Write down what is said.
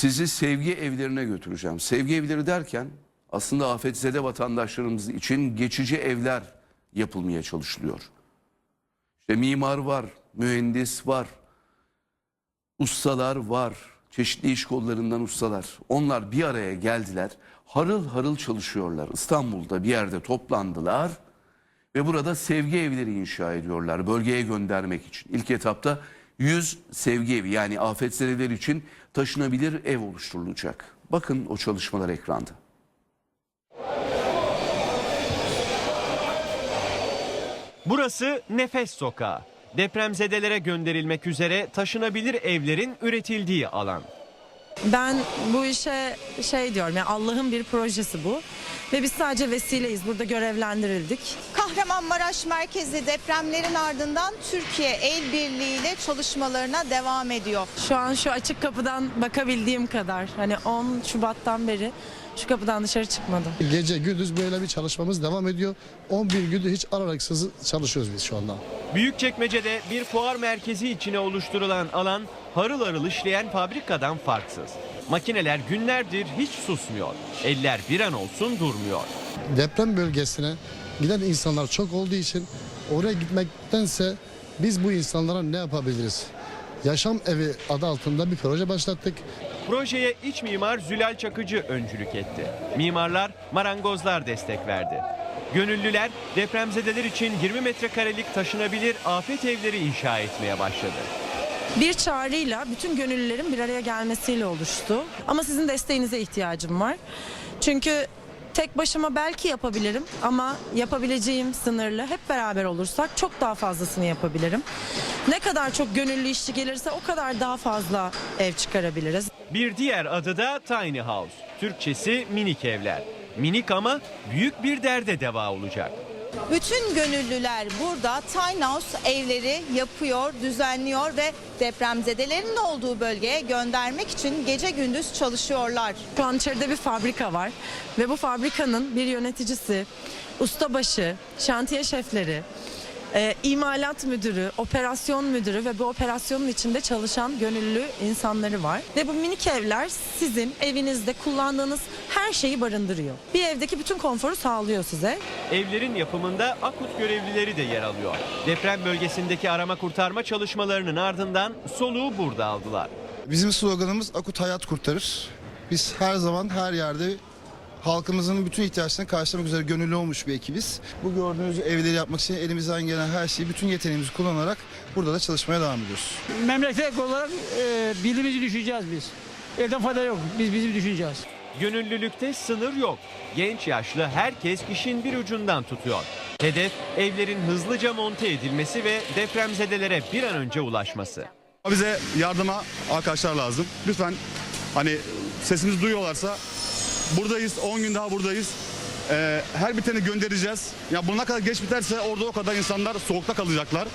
Sizi sevgi evlerine götüreceğim. Sevgi evleri derken aslında afetzede vatandaşlarımız için geçici evler yapılmaya çalışılıyor. İşte mimar var, mühendis var, ustalar var, çeşitli iş kollarından ustalar. Onlar bir araya geldiler, harıl harıl çalışıyorlar. İstanbul'da bir yerde toplandılar ve burada sevgi evleri inşa ediyorlar bölgeye göndermek için. İlk etapta 100 sevgi evi yani afetzedeler için taşınabilir ev oluşturulacak. Bakın o çalışmalar ekranda. Burası Nefes Sokağı. Depremzedelere gönderilmek üzere taşınabilir evlerin üretildiği alan. Ben bu işe şey diyorum yani Allah'ın bir projesi bu. Ve biz sadece vesileyiz. Burada görevlendirildik. Kahramanmaraş merkezli depremlerin ardından Türkiye el birliğiyle çalışmalarına devam ediyor. Şu an şu açık kapıdan bakabildiğim kadar. Hani 10 Şubat'tan beri şu kapıdan dışarı çıkmadım. Gece gündüz böyle bir çalışmamız devam ediyor. 11 gündür hiç aralıksız çalışıyoruz biz şu anda. Büyükçekmece'de bir fuar merkezi içine oluşturulan alan harıl harıl işleyen fabrikadan farksız. Makineler günlerdir hiç susmuyor. Eller bir an olsun durmuyor. Deprem bölgesine giden insanlar çok olduğu için oraya gitmektense biz bu insanlara ne yapabiliriz? Yaşam evi adı altında bir proje başlattık. Projeye iç mimar Zülal Çakıcı öncülük etti. Mimarlar, marangozlar destek verdi. Gönüllüler depremzedeler için 20 metrekarelik taşınabilir afet evleri inşa etmeye başladı. Bir çağrıyla bütün gönüllülerin bir araya gelmesiyle oluştu. Ama sizin desteğinize ihtiyacım var. Çünkü tek başıma belki yapabilirim ama yapabileceğim sınırlı. Hep beraber olursak çok daha fazlasını yapabilirim. Ne kadar çok gönüllü işçi gelirse o kadar daha fazla ev çıkarabiliriz. Bir diğer adı da Tiny House. Türkçesi minik evler. Minik ama büyük bir derde deva olacak. Bütün gönüllüler burada Tiny House evleri yapıyor, düzenliyor ve depremzedelerin olduğu bölgeye göndermek için gece gündüz çalışıyorlar. Şu bir fabrika var ve bu fabrikanın bir yöneticisi, ustabaşı, şantiye şefleri, e, imalat müdürü, operasyon müdürü ve bu operasyonun içinde çalışan gönüllü insanları var. Ve bu minik evler sizin evinizde kullandığınız her şeyi barındırıyor. Bir evdeki bütün konforu sağlıyor size. Evlerin yapımında AKUT görevlileri de yer alıyor. Deprem bölgesindeki arama kurtarma çalışmalarının ardından soluğu burada aldılar. Bizim sloganımız Akut Hayat Kurtarır. Biz her zaman her yerde halkımızın bütün ihtiyaçlarını karşılamak üzere gönüllü olmuş bir ekibiz. Bu gördüğünüz evleri yapmak için elimizden gelen her şeyi, bütün yeteneğimizi kullanarak burada da çalışmaya devam ediyoruz. memleket olarak e, bildiğimizi düşüneceğiz biz. Evden fayda yok. Biz bizi düşüneceğiz. Gönüllülükte sınır yok. Genç yaşlı herkes işin bir ucundan tutuyor. Hedef evlerin hızlıca monte edilmesi ve depremzedelere bir an önce ulaşması. Bize yardıma arkadaşlar lazım. Lütfen hani sesimizi duyuyorlarsa buradayız 10 gün daha buradayız. Ee, her biteni göndereceğiz. Ya bu ne kadar geç biterse orada o kadar insanlar soğukta kalacaklar.